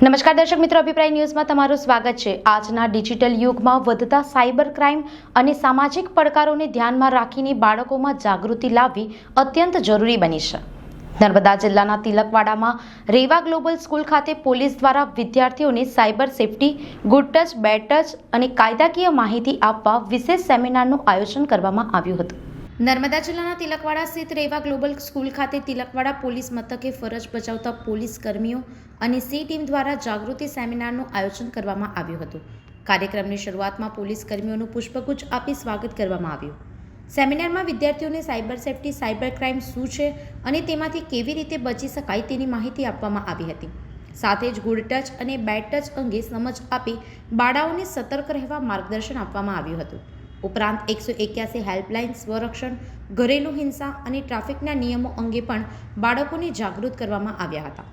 નમસ્કાર દર્શક મિત્રો, અભિપ્રાય ન્યૂઝમાં તમારું સ્વાગત છે. આજના ડિજિટલ યુગમાં વધતા સાયબર ક્રાઇમ અને સામાજિક પડકારોને ધ્યાનમાં રાખીને બાળકોમાં જાગૃતિ લાવવી અત્યંત જરૂરી બની છે. નર્મદા જિલ્લાના તિલકવાડામાં રેવા ગ્લોબલ સ્કૂલ ખાતે પોલીસ દ્વારા વિદ્યાર્થીઓને cyber safety, good touch, bad touch અને કાયદાકીય માહિતી આપવા વિશેષ સેમિનારનું આયોજન કરવામાં આવ્યું હતું. નર્મદા જિલ્લાના તિલકવાડા સ્થિત રેવા ગ્લોબલ સ્કૂલ ખાતે તિલકવાડા પોલીસ મથકે ફરજ બજાવતા પોલીસ કર્મીઓ અને સી ટીમ દ્વારા જાગૃતિ સેમિનારનું આયોજન કરવામાં આવ્યું હતું. કાર્યક્રમની શરૂઆતમાં પોલીસ કર્મીઓનું પુષ્પગુચ્છ આપી સ્વાગત કરવામાં આવ્યું. સેમિનારમાં વિદ્યાર્થીઓને સાયબર સેફટી, સાયબર ક્રાઇમ શું છે અને તેમાંથી કેવી રીતે બચી શકાય તેની માહિતી આપવામાં આવી હતી. સાથે જ ગુડ ટચ અને બેડ ટચ અંગે સમજ આપી બાળાઓને સતર્ક રહેવા માર્ગદર્શન આપવામાં આવ્યું હતું. ઉપરાંત એકસો એક્યાસી હેલ્પલાઇન સ્વરક્ષણ, ઘરેલું હિંસા અને ટ્રાફિકના નિયમો અંગે પણ બાળકોને જાગૃત કરવામાં આવ્યા હતા.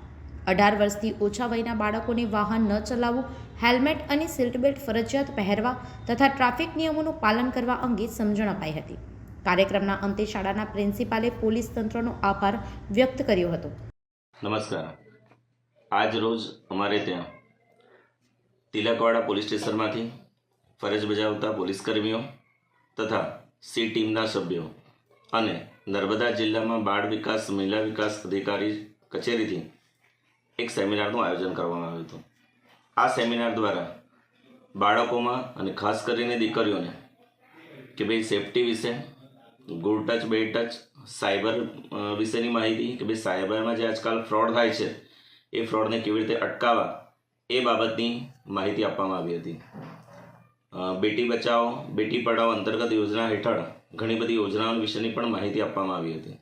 અઢાર વર્ષથી ઓછા વયના બાળકોને વાહન ન ચલાવવું, હેલ્મેટ અને સીટ ફરજિયાત પહેરવા તથા ટ્રાફિક નિયમોનું પાલન કરવા અંગે સમજણ અપાઈ હતી. કાર્યક્રમના અંતે શાળાના પ્રિન્સિપાલે પોલીસ તંત્રનો આભાર વ્યક્ત કર્યો હતો. નમસ્કાર. આજ રોજ અમારે ત્યાં તિલકવાડા પોલીસ સ્ટેશનમાંથી ફરજ બજાવતા પોલીસ કર્મીઓ તથા સી ટીમના સભ્યો અને નર્મદા જિલ્લામાં બાળ વિકાસ, મહિલા વિકાસ અધિકારી કચેરીથી એક સેમિનારનું આયોજન કરવામાં આવ્યું હતું. આ સેમિનાર દ્વારા બાળકોમાં અને ખાસ કરીને દીકરીઓને કે ભાઈ સેફટી વિશે, good touch, bad touch, cyber વિશેની માહિતી કે ભાઈ સાયબરમાં જે આજકાલ ફ્રોડ થાય છે, એ ફ્રોડને કેવી રીતે અટકાવવા એ બાબતની માહિતી આપવામાં આવી હતી. બેટી બચાવો, બેટી પઢાઓ અંતર્ગત યોજના હેઠળ ઘણી બધી યોજનાઓ વિશેની પણ માહિતી આપવામાં આવી હતી.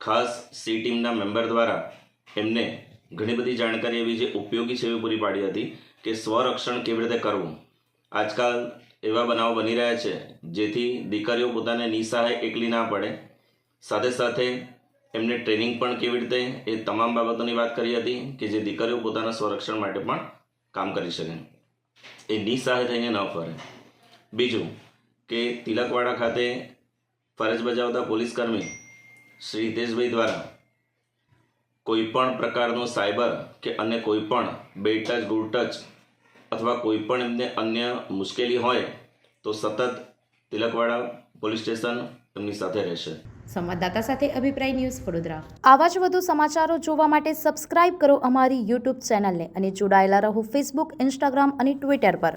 ખાસ સી ટીમના મેમ્બર દ્વારા એમને ઘણી બધી જાણકારી એવી જે ઉપયોગી છે એવી પૂરી પાડી હતી કે સ્વરક્ષણ કેવી રીતે કરવું. આજકાલ એવા બનાવો બની રહ્યા છે જેથી દીકરીઓ પોતાને નિસહાય એકલી ના પડે. સાથે સાથે એમને ટ્રેનિંગ પણ કેવી રીતે એ તમામ બાબતોની વાત કરી હતી કે જે દીકરીઓ પોતાના સ્વરક્ષણ માટે પણ કામ કરી શકે. એ નિસહાય થઈને ન ફરે. બીજું કે તિલકવાડા ખાતે ફરજ બજાવતા પોલીસકર્મી શ્રી હિતેશભાઈ દ્વારા કોઈ પણ પ્રકારનું સાયબર કે અન્ય કોઈ પણ બેડ ટચ, ગુડ ટચ અથવા કોઈ પણ એમને અન્ય મુશ્કેલી હોય તો સતત તિલકવાડા પોલીસ સ્ટેશન એમની સાથે રહેશે. સંવાદદાતા સાથે અભિપ્રાય ન્યૂઝ વડોદરા. આવા જ વધુ સમાચારો જોવા માટે સબસ્ક્રાઇબ કરો અમારી યુટ્યુબ ચેનલને અને જોડાયેલા રહો ફેસબુક, ઇન્સ્ટાગ્રામ અને ટ્વિટર પર.